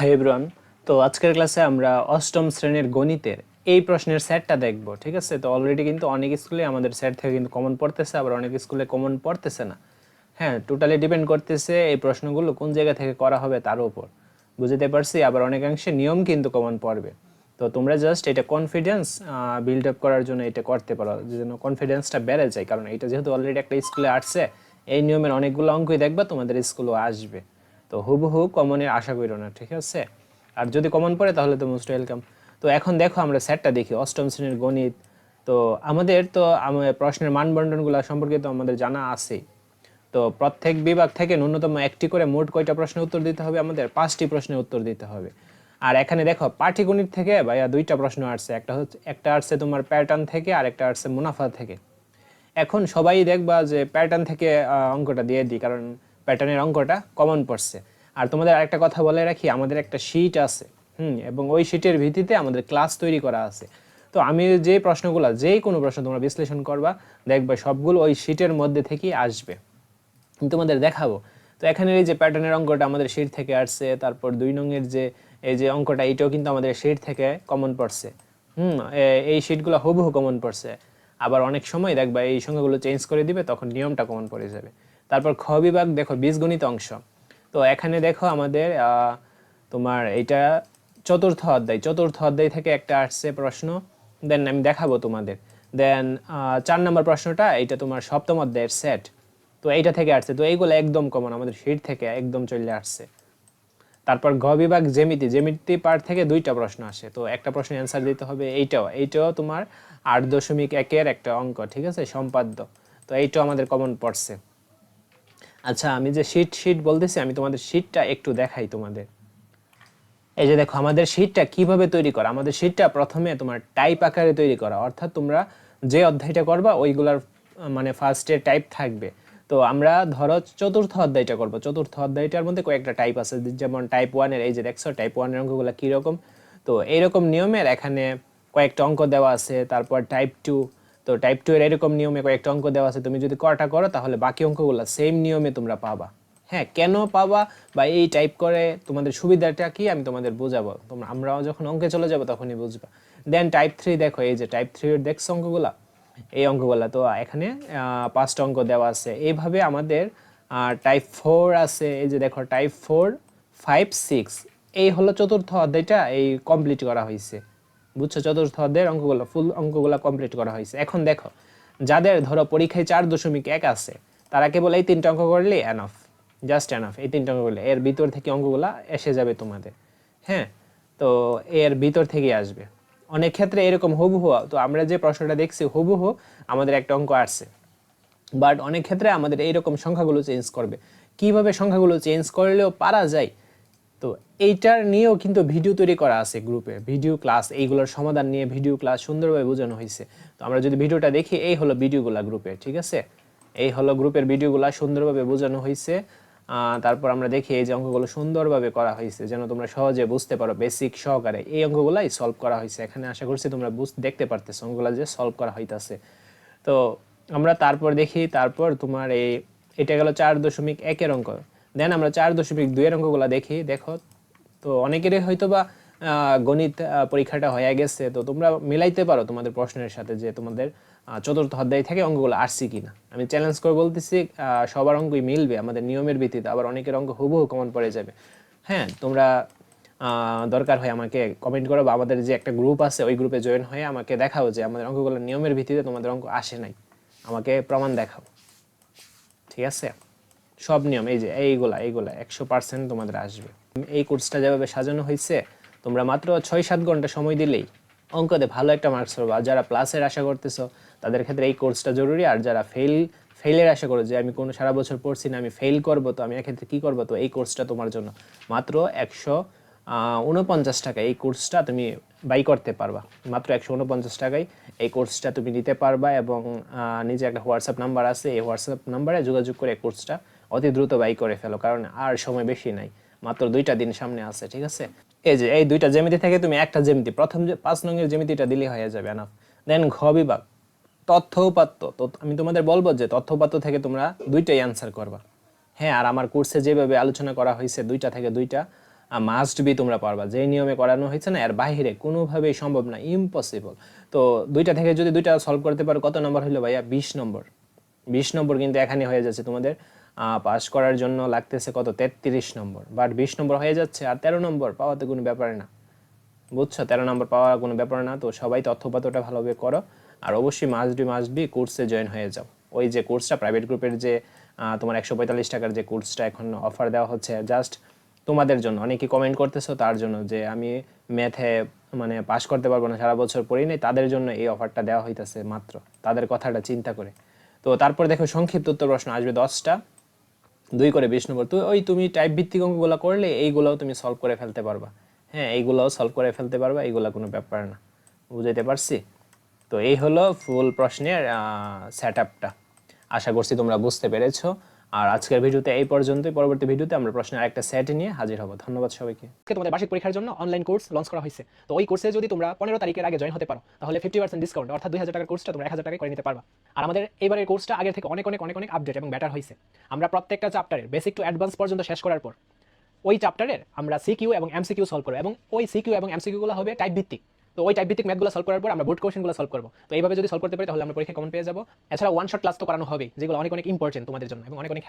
Hi everyone তো আজকের ক্লাসে আমরা অষ্টম শ্রেণির গণিতের এই প্রশ্নের সেটটা দেখব, ঠিক আছে? তো অলরেডি কিন্তু অনেক স্কুলে আমাদের সেট থেকে কিন্তু কমন পড়তেছে, আবার অনেক স্কুলে কমন পড়তেছে না। হ্যাঁ টোটালি ডিপেন্ড করতেছে এই প্রশ্নগুলো কোন জায়গা থেকে করা হবে তার উপর। বুঝতে পারছি? আবার অনেকাংশে নিয়ম কিন্তু কমন পড়বে। তো তোমরা জাস্ট এটা কনফিডেন্স বিল্ড আপ করার জন্য এটা করতে পারো, যেন কনফিডেন্সটা বেড়ে যায়। কারণ এটা যেহেতু অলরেডি একটা স্কুলে আসছে, এই নিয়মের অনেকগুলো অঙ্কই দেখবা তোমাদের স্কুলও আসবে। তো হুবহু কমনের আশা করো না, ঠিক আছে? আর যদি কমন পড়ে তাহলে তো মোস্ট ওয়েলকাম তো এখন দেখো আমরা সেটটা দেখি, অষ্টম শ্রেণির গণিত। তো আমাদের তো আম- প্রশ্নের মানবন্টনগুলো সম্পর্কে তো আমাদের জানা আছেই তো প্রত্যেক বিভাগ থেকে ন্যূনতম একটি করে মোট কয়টা প্রশ্নের উত্তর দিতে হবে আমাদের? পাঁচটি প্রশ্নের উত্তর দিতে হবে। আর এখানে দেখো, পাটিগণিত থেকে ভাইয়া দুইটা প্রশ্ন আসছে, একটা হচ্ছে, একটা আসছে তোমার প্যাটার্ন থেকে, আর একটা আসছে মুনাফা থেকে। এখন সবাই দেখবা যে প্যাটার্ন থেকে অঙ্কটা দিয়ে দিই, কারণ প্যাটার্নের অঙ্কটা কমন পড়ছে। আর তোমাদের আরেকটা কথা বলে রাখি, আমাদের একটা শিট আছে, হুম, এবং ওই শিটের ভিত্তিতে আমাদের ক্লাস তৈরি করা আছে। তো আমি যে প্রশ্নগুলো যেই কোনো প্রশ্ন তোমরা বিশ্লেষণ করবা, দেখবে সবগুলো ওই শিটের মধ্যে থেকেই আসবে। তোমাদের দেখাবো। তো এখানে এই যে প্যাটার্নের অঙ্কটা আমাদের শিট থেকে আসছে, তারপর দুই নঙের যে, এই যে অঙ্কটা, এটাও কিন্তু আমাদের শিট থেকে কমন পড়ছে। হুম এই শিটগুলো হুবহু কমন পড়ছে। আবার অনেক সময় দেখবা এই সংখ্যাগুলো চেঞ্জ করে দিবে, তখন নিয়মটা কমন পড়ে যাবে। তারপর খ বিভাগ, দেখো বীজগণিত অংশ। তো এখানে দেখো আমাদের তোমার এটা চতুর্থ অধ্যায়। চতুর্থ অধ্যায় থেকে একটা আসছে প্রশ্ন, দেন আমি দেখাবো তোমাদের। দেন চার নম্বর প্রশ্নটা এটা তোমার সপ্তম অধ্যায়ের সেট তো এইটা থেকে আসছে। তো এইগুলো একদম কমন আমাদের শিট থেকে একদম চলে আসছে। তারপর ঘ বিভাগ জেমিতি জ্যামিতি পার্ট থেকে দুইটা প্রশ্ন আসে। তো একটা প্রশ্নের অ্যান্সার দিতে হবে এইটাও। এইটাও তোমার আট দশমিক একের একটা অঙ্ক, ঠিক আছে? সম্পাদ্য। তো এইটাও আমাদের কমন পড়ছে। আচ্ছা আমি যে শিট শিট বলতেছি, আমি তোমাদের শিটটা একটু দেখাই তোমাদের। এই যে দেখো, আমাদের শিটটা কীভাবে তৈরি করা? আমাদের শিটটা প্রথমে তোমার টাইপ আকারে তৈরি করা। অর্থাৎ তোমরা যে অধ্যায়টা করবা, ওইগুলার মানে ফার্স্টে টাইপ থাকবে। তো আমরা ধরো চতুর্থ অধ্যায়টা করব। চতুর্থ অধ্যায়টার মধ্যে কয়েকটা টাইপ আছে। যেমন টাইপ ওয়ানের এই যে দেখছ টাইপ ওয়ানের অঙ্কগুলো কীরকম? তো এইরকম নিয়মের এখানে কয়েকটা অঙ্ক দেওয়া আছে। তারপর টাইপ টু তো টাইপ টু এর এরকম নিয়মে কয়েকটা অঙ্ক দেওয়া আছে, তুমি যদি কটা করো, তাহলে বাকি অঙ্কগুলো সেম নিয়মে তোমরা পাবা। হ্যাঁ কেন পাবা বা এই টাইপ করে তোমাদের সুবিধাটা কি, আমি তোমাদের বোঝাবো। তোমরা, আমরাও যখন অঙ্কে চলে যাব তখনই বুঝবা। দেন টাইপ থ্রি দেখো, এই যে টাইপ থ্রি এর দেখছ অঙ্কগুলা? এই অঙ্কগুলা তো এখানে পাঁচটা অঙ্ক দেওয়া আছে। এইভাবে আমাদের টাইপ ফোর আছে, এই যে দেখো টাইপ ফোর ফাইভ সিক্স এই হলো চতুর্থ অধ্যায়টা, এই কমপ্লিট করা হয়েছে বুঝছ? চতুর্থ অধ্যায়ের অঙ্কগুলো ফুল অঙ্কগুলো কমপ্লিট করা হয়েছে। এখন দেখো, যাদের ধরো পরীক্ষায় চার দশমিক এক আছে, তারা কেবল এই তিনটা অঙ্ক করলে এনাফ জাস্ট এনাফ এই তিনটা অঙ্ক করলে। এর ভিতর থেকে অঙ্কগুলা এসে যাবে তোমাদের হ্যাঁ? তো এর ভিতর থেকে আসবে। অনেক ক্ষেত্রে এরকম হুবহু, তো আমরা যে প্রশ্নটা দেখছি, হুবহু আমাদের একটা অঙ্ক আসছে। বাট অনেক ক্ষেত্রে আমাদের এইরকম সংখ্যাগুলো চেঞ্জ করবে। কীভাবে সংখ্যাগুলো চেঞ্জ করলেও পারা যায় তো এইটার নিয়েও কিন্তু ভিডিও তৈরি করা আছে গ্রুপে। ভিডিও ক্লাস, এইগুলোর সমাধান নিয়ে ভিডিও ক্লাস সুন্দরভাবে বোঝানো হয়েছে। তো আমরা যদি ভিডিওটা দেখি, এই হলো ভিডিওগুলা গ্রুপে ঠিক আছে? এই হলো গ্রুপের ভিডিওগুলা সুন্দরভাবে বোঝানো হয়েছে। তারপর আমরা দেখি এই যে অঙ্কগুলো সুন্দরভাবে করা হয়েছে, যেন তোমরা সহজে বুঝতে পারো বেসিক সহকারে। এই অঙ্কগুলাই সলভ করা হয়েছে। এখানে আশা করছি তোমরা দেখতে পারতেছো অঙ্কগুলো যে সলভ করা হইতাছে। তো আমরা তারপর দেখি, তারপর তোমার এই, এটা গেল চার দশমিক একের অঙ্ক। দেন আমরা চার দশমিক দুইয়ের অঙ্কগুলো দেখি, দেখো। তো অনেকেরই হয়তো বা গণিত পরীক্ষাটা হয়ে গেছে। তো তোমরা মিলাইতে পারো তোমাদের প্রশ্নের সাথে যে তোমাদের চতুর্থ অধ্যায় থেকে অঙ্কগুলো আসছে কিনা। আমি চ্যালেঞ্জ করে বলতেছি সবার অঙ্কই মিলবে, আমাদের নিয়মের ভিত্তিতে আবার অনেকের অঙ্ক হুবহু কমন পড়ে যাবে। হ্যাঁ তোমরা দরকার হয় আমাকে কমেন্ট করো বা আমাদের যে একটা গ্রুপ আছে, ওই গ্রুপে জয়েন হয়ে আমাকে দেখাও যে আমাদের অঙ্কগুলো নিয়মের ভিত্তিতে তোমাদের অঙ্ক আসে নাই। আমাকে প্রমাণ দেখাও। ঠিক আছে? সব নিয়ম, এই যে এইগুলা এইগুলা, একশো পার্সেন্ট তোমাদের আসবে। এই কোর্সটা যেভাবে সাজানো হয়েছে, তোমরা মাত্র ছয় সাত ঘণ্টা সময় দিলেই অঙ্কতে ভালো একটা মার্কস পাবো। আর যারা প্লাসের আশা করতেছো, তাদের ক্ষেত্রে এই কোর্সটা জরুরি। আর যারা ফেল ফেলের আশা করো যে আমি কোনো সারা বছর পড়ছি না, আমি ফেল করব, তো আমি এক্ষেত্রে কী করব? তো এই কোর্সটা তোমার জন্য মাত্র একশো উনপঞ্চাশ টাকা এই কোর্সটা তুমি বাই করতে পারবা। মাত্র একশো উনপঞ্চাশ টাকায় এই কোর্সটা তুমি নিতে পারবা এবং নিজে একটা হোয়াটসঅ্যাপ নাম্বার আছে। এই হোয়াটসঅ্যাপ নাম্বারে যোগাযোগ করে এই কোর্সটা অতি দ্রুত বাই করে ফেলো, কারণ আর সময় বেশি নাই। মাত্র দুইটা দিন সামনে আছে, ঠিক আছে? এই যে, এই দুইটা জ্যামিতি থেকে তুমি একটা জ্যামিতি, প্রথম যে পাঁচ নঙের জ্যামিতিটা দিলে হয়ে যাবে না দেন ঘ বিভাগ, তথ্য উপাত্ত। তো আমি তোমাদের বলব যে তথ্য উপাত্ত থেকে তোমরা দুইটাই অ্যান্সার করবা। হ্যাঁ আর আমার কোর্সে যেভাবে আলোচনা করা হয়েছে, দুইটা থেকে দুইটা মাস্ট বি তোমরা পারবা। যে নিয়মে করানো হয়েছে না, এর বাইরে কোনোভাবেই সম্ভব না ইম্পসিবল তো দুইটা থেকে যদি দুইটা সলভ করতে পারো, কত নম্বর হলো ভাইয়া? বিশ নম্বর। বিশ নম্বর কিন্তু এখানে হয়ে যাচ্ছে তোমাদের পাস করার জন্য লাগতেছে কত? তেত্রিশ নম্বর। বাট বিশ নম্বর হয়ে যাচ্ছে, আর তেরো নম্বর পাওয়াতে কোনো ব্যাপার না। বুঝছ? তেরো নম্বর পাওয়ার কোনো ব্যাপার না। তো সবাই তথ্যপাত্রটা ভালোভাবে করো। আর অবশ্যই মাস্ট বি মাস্ট বি কোর্সে জয়েন হয়ে যাও। ওই যে কোর্সটা প্রাইভেট গ্রুপের যে তোমার একশো পঁয়তাল্লিশ টাকার যে কোর্সটা এখন অফার দেওয়া হচ্ছে জাস্ট তোমাদের জন্য। অনেকে কমেন্ট করতেছো তার জন্য যে, আমি ম্যাথে মানে পাস করতে পারব না, সারা বছর পড়ি নাই, তাদের জন্য এই অফারটা দেওয়া হইতেছে মাত্র। তাদের কথাটা চিন্তা করে। তো তারপর দেখো, সংক্ষিপ্ত উত্তর প্রশ্ন আসবে দশটা। দুই করে বিশ নম্বর। তো ওই তুমি টাইপ ভিত্তিক অঙ্কগুলো করলে এইগুলোও তুমি সলভ করে ফেলতে পারবা। হ্যাঁ এইগুলোও সলভ করে ফেলতে পারবা, এইগুলো কোনো ব্যাপার না। বুঝাইতে পারছি? তো এই হলো ফুল প্রশ্নের সেট আপটা আশা করছি তোমরা বুঝতে পেরেছ। আর আজকের ভিডিওতে এই পর্যন্তই। পরবর্তী ভিডিওতে আমরা প্রশ্নের আরেকটা সেট নিয়ে হাজির হব। ধন্যবাদ সবাইকে। তোমাদের বার্ষিক পরীক্ষার জন্য অনলাইন কোর্স লঞ্চ করা হয়েছে। তো ওই কোর্সে যদি তোমরা পনেরো তারিখের আগে জয়েন হতে পারো, তাহলে ফিফটি পার্সেন্ট ডিসকাউন্ট অর্থাৎ দুই হাজার টাকার কোর্সটা তোমরা এক হাজার টাকায় করে নিতে পারবা। আর আমাদের এবারের কোর্সটা আগের থেকে অনেক অনেক অনেক অনেক আপডেট এবং বেটার হয়েছে। আমরা প্রত্যেকটা চ্যাপ্টারের বেসিক টু অ্যাডভান্স পর্যন্ত শেষ করার পর, ওই চ্যাপ্টারের আমরা সিকিউ এবং এমসিকিউ সলভ করব এবং ওই সিকিউ এবং এমসিকিউগুলো হবে টাইপ ভিত্তিক। তো ওই টাইপ ভিত্তিক ম্যাথগুলো সলভ করার পর আমরা বোর্ড কোশ্চেনগুলো সলভ করব। তো এইভাবে যদি সলভ করতে পারি, তাহলে আমরা পরীক্ষা কমন পেয়ে যাব। এছাড়া ওয়ান শট ক্লাস তো করানো হবে যেগুলো অনেক অনেক ইম্পর্টেন্ট তোমাদের জন্য এবং অনেক অনেক